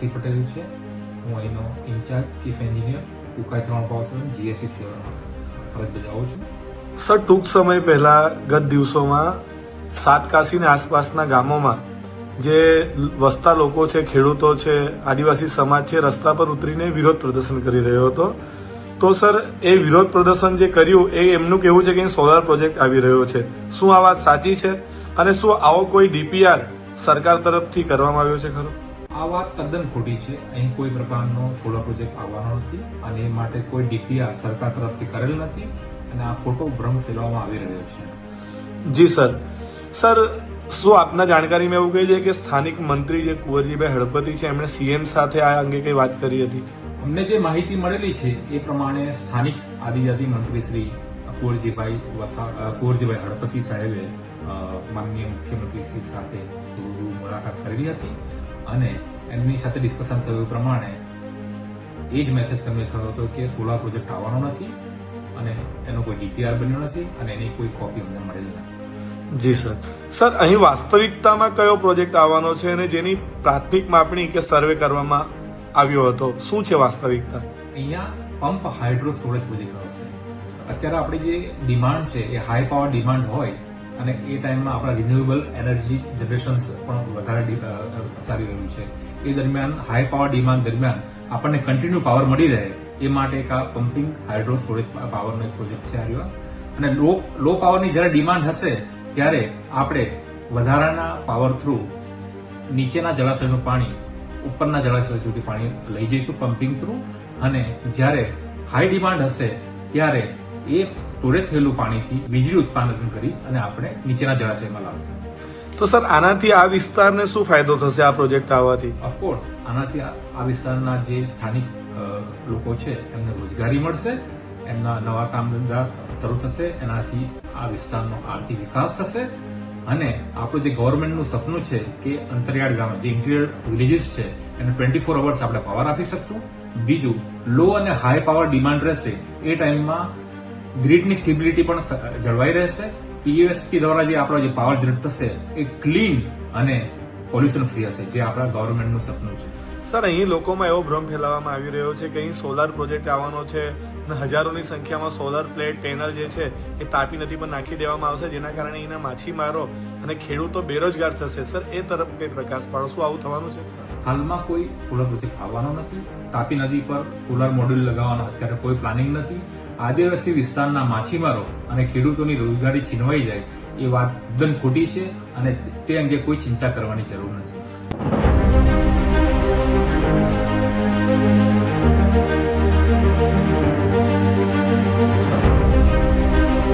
સાહેબ chief engineer, Ukai power station GSC સેવામાં ફરજ બજાવું છું. સર, ટૂંક સમય પહેલા ગત દિવસોમાં સાતકાશીને આસપાસના ગામોમાં જે વસતા લોકો છે, ખેડૂતો છે, આદિવાસી સમાજ છે, રસ્તા પર ઉતરીને વિરોધ પ્રદર્શન કરી રહ્યો હતો. તો સર, એ વિરોધ પ્રદર્શન જે કર્યું, એ એમનું કહેવું છે કે સોલાર પ્રોજેક્ટ આવી રહ્યો છે. શું આ વાત સાચી છે? અને શું આવો કોઈ ડીપીઆર સરકાર તરફથી કરવામાં આવ્યો છે ખરો? આ વાત તદ્દન ખોટી છે. અહીં કોઈ પ્રકારનો સોલર પ્રોજેક્ટ આવવાનો નથી અને એ માટે કોઈ ડીપીઆર સરકાર તરફથી કરેલ નથી અને આ ખોટો ભ્રમ ફેલાવવામાં આવી રહ્યો છે. જી સર. સર શું આપના જાણકારીમાં એવું કહી છે કે સ્થાનિક મંત્રી જે કુંવરજીભાઈ હળપતિ છે એમણે સીએમ સાથે આ અંગે કઈ વાત કરી હતી? અમને જે માહિતી મળેલી છે એ પ્રમાણે સ્થાનિક આદિજાતિ મંત્રી શ્રી કુંવરજીભાઈ વસા કુંવરજીભાઈ હળપતિ સાહેબે માનનીય મુખ્યમંત્રી શ્રી સાથે રૂબરૂ મુલાકાત કરેલી હતી. અને એમની સાથે ડિસ્કશન થયું પ્રમાણે એ જ મેસેજ તમને થયો હતો કે સોલાર પ્રોજેક્ટ આવવાનો નથી અને એનો કોઈ ડીપીઆર બન્યો નથી અને એની કોઈ કોપી અમને મળેલી નથી. જી સર. સર અહીં વાસ્તવિકતામાં કયો પ્રોજેક્ટ આવવાનો છે અને જેની પ્રાથમિક માપણી કે સર્વે કરવામાં આવ્યો હતો? શું છે વાસ્તવિકતા? અહીંયા પંપ હાઇડ્રો સ્ટોરેજ પ્રોજેક્ટ આવશે. અત્યારે આપણી જે ડિમાન્ડ છે એ હાઈ પાવર ડિમાન્ડ હોય અને એ ટાઈમમાં આપણા રિન્યુએબલ એનર્જી જનરેશન પણ વધારે ચાલી રહ્યું છે. એ દરમિયાન હાઈ પાવર ડિમાન્ડ દરમિયાન આપણને કન્ટિન્યુ પાવર મળી રહે એ માટે એક આ પમ્પિંગ હાઇડ્રો સ્ટોરેજ પાવરનો એક પ્રોજેક્ટ છે આ અને લો લો પાવરની જ્યારે ડિમાન્ડ હશે, ત્યારે આપણે વધારાના પાવર થ્રુ નીચેના જળાશયનું પાણી, ઉપરના જળાશય સુધી પાણી લઈ જઈશું પમ્પિંગ થ્રુ અને જ્યારે હાઈ ડિમાન્ડ હશે, ત્યારે એ સ્ટોરેજ થયેલું પાણીથી વીજળી ઉત્પાદન કરી અને આપણે નીચેના જળાશયમાં લાવશું. તો સર આનાથી આ વિસ્તારને શું ફાયદો થશે આ પ્રોજેક્ટ આવવાથી? ઓફકોર્સ આનાથી આ વિસ્તારના જે સ્થાનિક લોકો છે એમને રોજગારી મળશે એમના નવા કામ ધંધા શરૂ થશે એનાથી આ વિસ્તારનો આર્થિક વિકાસ થશે અને આપણું જે ગવર્મેન્ટનું સપનું છે કે અંતરિયાળ ગામ જે ઇન્ટિરિયર વિલેજીસ છે એને ટ્વેન્ટી ફોર અવર્સ આપણે પાવર આપી શકશું. બીજું લો અને હાઈ પાવર ડિમાન્ડ રહેશે એ ટાઈમમાં ગ્રીડની સ્ટેબિલિટી પણ જળવાઈ રહેશે. પીએસપી દ્વારા જે આપણો જે પાવર જનરેટ થશે એ ક્લીન અને પોલ્યુશન ફ્રી હશે જે આપણા ગવર્મેન્ટનું સપનું છે. સર અહીં લોકોમાં એવો ભ્રમ ફેલાવવામાં આવી રહ્યો છે કે અહીં સોલાર પ્રોજેક્ટ આવવાનો છે અને હજારોની સંખ્યામાં સોલાર પ્લેટ પેનલ જે છે એ તાપી નદી પર નાખી દેવામાં આવશે જેના કારણે અહીંના માછીમારો અને ખેડૂતો બેરોજગાર થશે. સર એ તરફ કઈ પ્રકાશ પાડો? શું આવું થવાનું છે? હાલમાં કોઈ સોલર પ્રોજેક્ટ આવવાનો નથી. તાપી નદી પર સોલાર મોડ્યુલ લગાવવાનો અત્યારે કોઈ પ્લાનિંગ નથી. આદિવાસી વિસ્તારના માછીમારો અને ખેડૂતોની રોજગારી છીનવાઈ જાય એ વાત તદ્દન ખોટી છે અને તે અંગે કોઈ ચિંતા કરવાની જરૂર નથી.